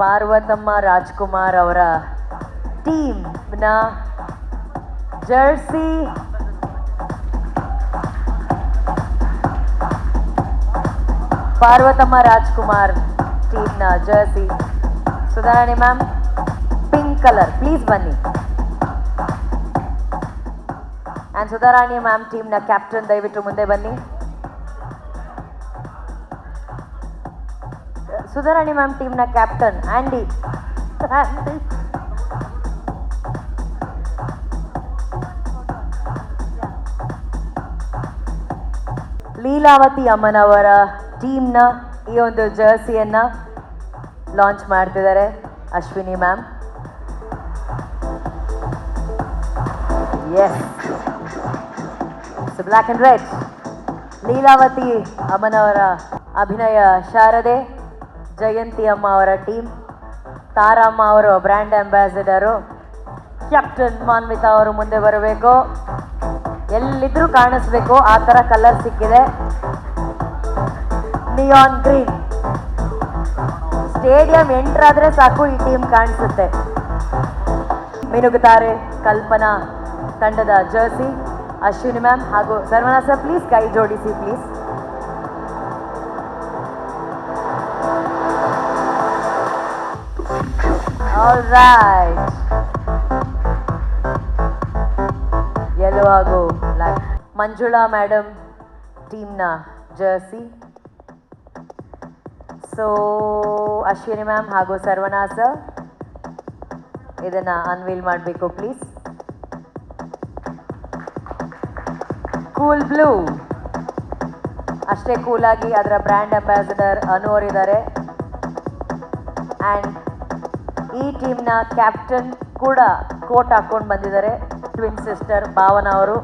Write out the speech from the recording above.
ಪಾರ್ವತಮ್ಮ ರಾಜ್ಕುಮಾರ್ ಅವರ ಟೀಮ್ನ jersey Parvathamma Rajkumar ಟೀಮ್ನ jersey Sudharani ma'am pink colour please ಬನ್ನಿ. ಆ್ಯಂಡ್ ಸುಧಾರಾಣಿ ಮ್ಯಾಮ್ ಟೀಮ್ನ ಕ್ಯಾಪ್ಟನ್ ದಯವಿಟ್ಟು ಮುಂದೆ ಬನ್ನಿ. ಸುಧಾರಾಣಿ ಮ್ಯಾಮ್ ಟೀಮ್ನ ಕ್ಯಾಪ್ಟನ್ ಆಂಡಿ ಲೀಲಾವತಿ ಅಮ್ಮನವರ ಟೀಮ್ನ ಈ ಒಂದು ಜರ್ಸಿಯನ್ನ ಲಾಂಚ್ ಮಾಡ್ತಿದ್ದಾರೆ Ashwini ma'am. Yes black and red Leelavathi ಅಮ್ಮನವರ ಅಭಿನಯ ಶಾರದೆ. ಜಯಂತಿ ಅಮ್ಮ ಅವರ ಟೀಮ್, ತಾರಮ್ಮ ಅವರು ಬ್ರ್ಯಾಂಡ್ ಅಂಬಾಸಿಡರು, ಕ್ಯಾಪ್ಟನ್ ಮಾನ್ವಿತಾ ಅವರು ಮುಂದೆ ಬರಬೇಕು. ಎಲ್ಲಿದ್ರೂ ಕಾಣಿಸ್ಬೇಕು, ಆ ಥರ ಕಲರ್ ಸಿಕ್ಕಿದೆ. ನಿಯಾನ್ ಗ್ರೀನ್ ಸ್ಟೇಡಿಯಂ ಎಂಟ್ರ್ ಆದ್ರೆ ಸಾಕು ಈ ಟೀಮ್ ಕಾಣಿಸುತ್ತೆ. ಮಿನುಗುತ್ತಾರೆ ಕಲ್ಪನಾ ತಂಡದ ಜರ್ಸಿ, ಅಶ್ವಿನಿ ಮ್ಯಾಮ್ ಹಾಗೂ ಸರ್ವನಾಸ ಸರ್ ಪ್ಲೀಸ್ ಕೈ ಜೋಡಿಸಿ ಪ್ಲೀಸ್ ಆಲ್ ರೈಟ್ ಯೆಲ್ಲೋ ಹಾಗೂ ಬ್ಲ್ಯಾಕ್ ಮಂಜುಳಾ ಮೇಡಮ್ ಟೀಮ್ನ ಜರ್ಸಿ ಸೊ ಅಶ್ವಿನಿ ಮ್ಯಾಮ್ ಹಾಗೂ ಸರ್ವನಾ ಸರ್ ಇದನ್ನು ಅನ್ವೀಲ್ ಮಾಡಬೇಕು ಪ್ಲೀಸ್ ಕೂಲ್ ಬ್ಲೂ ಅಷ್ಟೇ ಕೂಲಾಗಿ ಅದರ ಬ್ರ್ಯಾಂಡ್ ಅಂಬಾಸಿಡರ್ ಅನು ಅವರಿದ್ದಾರೆ ಆ್ಯಂಡ್ ಈ ಟೀಮ್ನ ಕ್ಯಾಪ್ಟನ್ ಕೂಡ ಕೋಟ್ ಹಾಕೊಂಡು ಬಂದಿದ್ದಾರೆ. ಟ್ವಿನ್ ಸಿಸ್ಟರ್ ಭಾವನಾ ಅವರು.